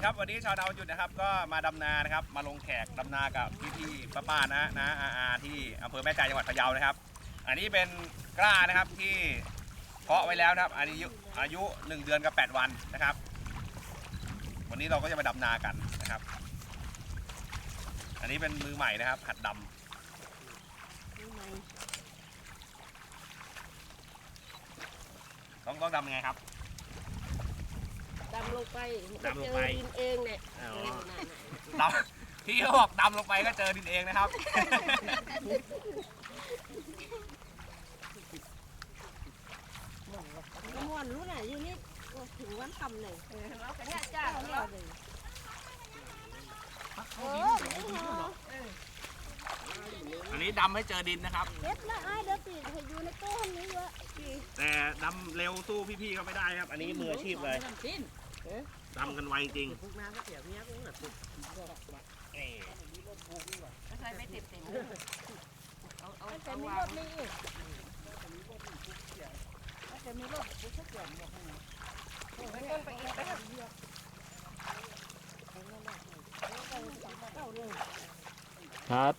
ดีครับวันนี้ชาวนาวันหยุดนะครับก็มาดำนานะครับมาลงแขกดำนากับพี่ๆป้าๆนะนะอาอาที่อำเภอแม่ใจจังหวัดพะเยานะครับ อันนี้เป็นกล้านะครับที่เพาะไว้แล้วนะครับอายุอายุหนึ่งเดือนกับแปดวันนะครับ วันนี้เราก็จะมาดำนากันนะครับ อันนี้เป็นมือใหม่นะครับ หัดดำต้องต้องดำยังไงครับดำล งไปดำลงไป เจอดินเองเนี่ยอ๋อนั่นน่ะดำพี่เขาบอกดำลงไปก็เจอดินเองนะครับ น้ำมันรู้น่ะอยู่นี่ก็ถึงวันคำเลยเออเราก็เนี่ยจ้าเราเลยเออไม่เหรออันนี้ดำให้เจอดินนะครับ เด็ดละไอ้เด็ดติให้อยู่ในตู้นี้เยอะแต่ดำเร็วสู้พี่ๆเขาไม่ได้ครับ อันนี้มืออาชีพเลย ดำกันไวจริงพวกน้ำก็เสียเมียพวกน่ะนี่ใส่ไม่เต็มเต็มเอาเอาแต่เอามีวารงถนี่อีกแต่มีรถจะเกี่ยวหมดต้นไปอีกไปครับ